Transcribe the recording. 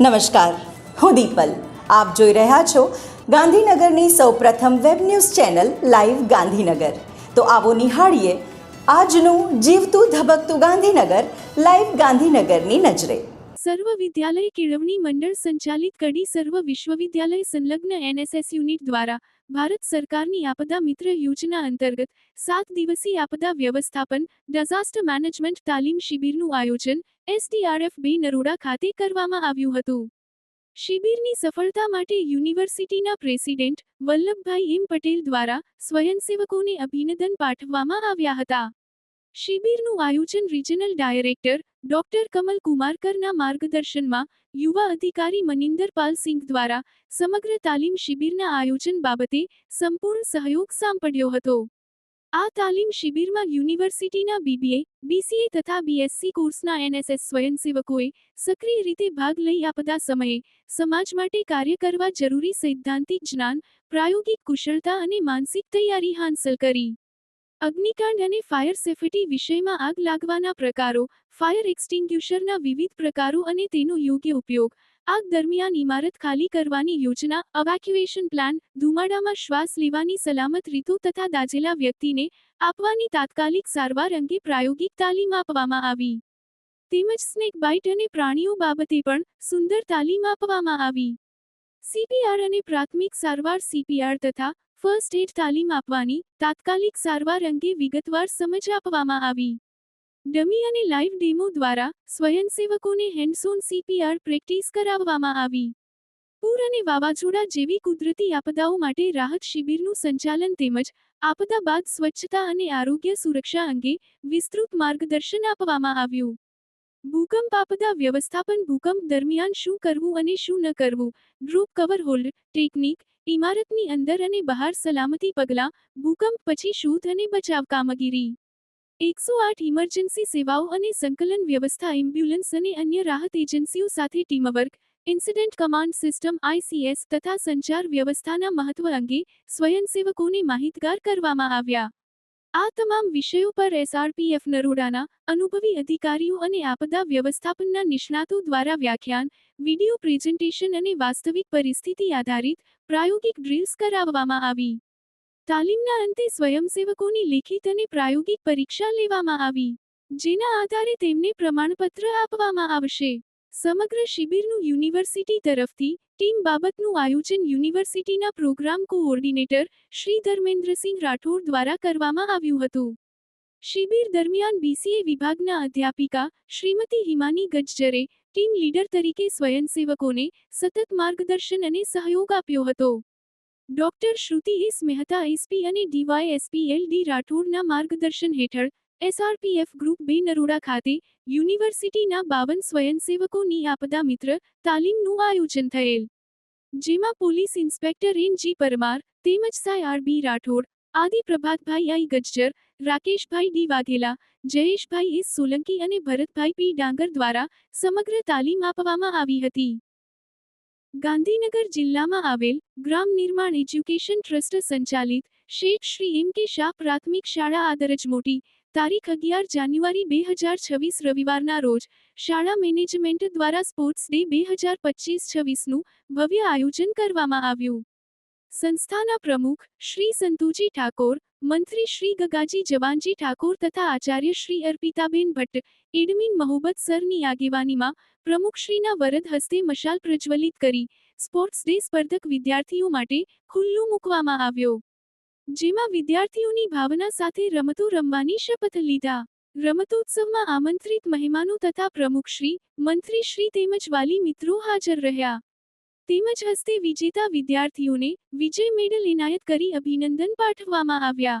નમસ્કાર. હું દીપલ. આપ જોઈ રહ્યા છો ગાંધીનગરની સૌપ્રથમ web news channel live Gandhinagar. તો આવો નિહાળીએ આજનું જીવતું ધબકતું ગાંધીનગર લાઈવ ગાંધીનગરની નજરે. સર્વ વિદ્યાલય કેળવણી મંડળ સંચાલિત કડી સર્વ વિશ્વવિદ્યાલય સંલગ્ન એનએસએસ યુનિટ દ્વારા ભારત સરકારની આપદા મિત્ર યોજના અંતર્ગત સાત દિવસીય આપદા વ્યવસ્થાપન, ડિઝાસ્ટર મેનેજમેન્ટ તાલીમ શિબિરનું આયોજન, એસડીઆરએફ બે નરોડા ખાતે કરવામાં આવ્યું હતું. શિબિરની સફળતા માટે યુનિવર્સિટીના પ્રેસિડેન્ટ વલ્લભભાઈ એમ પટેલ દ્વારા સ્વયંસેવકોને અભિનંદન પાઠવવામાં આવ્યા હતા. શિબિરનું આયોજન રિજનલ ડાયરેક્ટર ડોક્ટર કમલ કુમારકરના માર્ગદર્શનમાં યુવા અધિકારી મનિંદર સિંઘ દ્વારા સમગ્ર તાલીમ શિબિરના આયોજન બાબતે સંપૂર્ણ સહયોગ સાંપડ્યો હતો. આ તાલીમ શિબિરમાં યુનિવર્સિટીના બીબીએ, બીસીએ તથા બીએસસી કોર્સના એનએસએસ સ્વયંસેવકોએ સક્રિય રીતે ભાગ લઈ આપદા સમયે સમાજ માટે કાર્ય કરવા જરૂરી સૈદ્ધાંતિક જ્ઞાન, પ્રાયોગિક કુશળતા અને માનસિક તૈયારી હાંસલ કરી. અગ્નિકાંડ અને ફાયર સેફટી વિષયમાં આગ લાગવાના પ્રકારો, ફાયર એક્સટિંગ્યુશરના વિવિધ પ્રકારો અને તેનો યોગ્ય ઉપયોગ, આગ દરમિયાન ઇમારત ખાલી કરવાની યોજના અવેક્યુએશન પ્લાન ધુમાડામાં શ્વાસ લેવાની સલામત રીતો તથા દાઝેલા વ્યક્તિને આપવાની તાત્કાલિક સારવાર અંગે પ્રાયોગિક તાલીમ આપવામાં આવી. તેમજ સ્નેક બાઇટ અને પ્રાણીઓ બાબતે પણ સુંદર તાલીમ આપવામાં આવી. સીપીઆર અને પ્રાથમિક સારવાર સીપીઆર તથા ફર્સ્ટ એડ તાલીમ આપવાની તાત્કાલિક સારવાર અંગે વિગતવાર સમજ આપવામાં આવી. ડમી અને લાઈવ ડેમો દ્વારા સ્વયંસેવકોને હેન્ડસોન સીપીઆર પ્રેક્ટિસ કરાવવામાં આવી. પૂર અને વાવાઝોડા જેવી કુદરતી આપદાઓ માટે રાહત શિબિરનું સંચાલન તેમજ આપદા બાદ સ્વચ્છતા અને આરોગ્ય સુરક્ષા અંગે વિસ્તૃત માર્ગદર્શન આપવામાં આવ્યું. ભૂકંપ આપદા વ્યવસ્થાપન ભૂકંપ દરમિયાન શું કરવું અને શું ન કરવું ડ્રોપ કવર હોલ્ડ ટેકનિક ઇમારતની અંદર અને બહાર સલામતી પગલાં, ભૂકંપ પછી શોધ અને બચાવ કામગીરી. એકસો આઠ ઇમરજન્સી સેવાઓ અને સંકલન વ્યવસ્થા, એમ્બ્યુલન્સ અને અન્ય રાહત એજન્સીઓ સાથે teamwork, incident command system ICS તથા સંચાર વ્યવસ્થાના મહત્વ અંગે સ્વયંસેવકોને માહિતગાર કરવામાં આવ્યા. આ તમામ વિષયો પર એસઆરપીએફ નરોડાના અનુભવી અધિકારીઓ અને આપદા વ્યવસ્થાપનના નિષ્ણાતો દ્વારા વ્યાખ્યાન, વિડિયો પ્રેઝન્ટેશન અને વાસ્તવિક પરિસ્થિતિ આધારિત પ્રાયોગિક ડ્રિલ્સ કરાવવામાં આવી. તાલીમના અંતે સ્વયંસેવકોની લેખિત અને પ્રાયોગિક પરીક્ષા લેવામાં આવી, જેના આધારે તેમને પ્રમાણપત્ર આપવામાં આવશે. સમગ્ર શિબિરનું યુનિવર્સિટી તરફથી ટીમ બાબતનું આયોજન યુનિવર્સિટીના પ્રોગ્રામ કોઓર્ડિનેટર શ્રી ધર્મેન્દ્રસિંહ રાઠોડ દ્વારા કરવામાં આવ્યું હતું. શિબિર દરમિયાન બીસીએ વિભાગના અધ્યાપિકા શ્રીમતી હિમાની ગજ્જરે ટીમ લીડર તરીકે સ્વયંસેવકોને સતત માર્ગદર્શન અને સહયોગ આપ્યો હતો. Doctor Shruti S Mehta SP અને ડીવાય એસપી એલ ડી રાઠોડના માર્ગદર્શન હેઠળ એસઆરપીએફ ગ્રુપ બે નરોડા ખાતે યુનિવર્સિટીના બાવન સ્વયંસેવકોની આપદા મિત્ર તાલીમનું આયોજન થયેલ. જેમાં police inspector N G Parmar, તેમજ સાય આર બી રાઠોડ, આદિ Prabhatbhai I Gajjar, Rakeshbhai D Vaghela, Jayeshbhai S Solanki અને ભરતભાઈ પી ડાંગર દ્વારા સમગ્ર તાલીમ આપવામાં આવી હતી. ગાંધીનગર જિલ્લામાં આવેલ ગ્રામ નિર્માણ એજ્યુકેશન ટ્રસ્ટ સંચાલિત શેખ શ્રી એમ કે શાહ પ્રાથમિક શાળા આદરજ મોટી, તારીખ અગિયાર જાન્યુઆરી બે હજાર છવ્વીસ રવિવારના રોજ, શાળા મેનેજમેન્ટ દ્વારા સ્પોર્ટ્સ ડે બે હજાર પચીસ છવ્વીસનું ભવ્ય આયોજન કરવામાં આવ્યું. સંસ્થાના પ્રમુખ શ્રી સંતુજી ઠાકોર, મંત્રી શ્રી ગગાજી જવાનજી ઠાકોર તથા આચાર્ય શ્રી અર્પિતાબેન ભટ્ટ, એડમિન મહોબત સરની આગેવાનીમાં પ્રમુખશ્રીના વરદ હસ્તે મશાલ પ્રજ્વલિત કરી, સ્પોર્ટ્સ ડે સ્પર્ધક વિદ્યાર્થીઓ માટે ખુલ્લું મૂકવામાં આવ્યો. જેમાં વિદ્યાર્થીઓની ભાવના સાથે રમતો રમવાની શપથ લીધા. રમતોત્સવમાં આમંત્રિત મહેમાનો તથા પ્રમુખશ્રી મંત્રીશ્રી તેમજ વાલી મિત્રો હાજર રહ્યા. તેમજ હસ્તે વિજેતા વિદ્યાર્થીઓને વિજય મેડલ એનાયત કરી અભિનંદન પાઠવવામાં આવ્યા.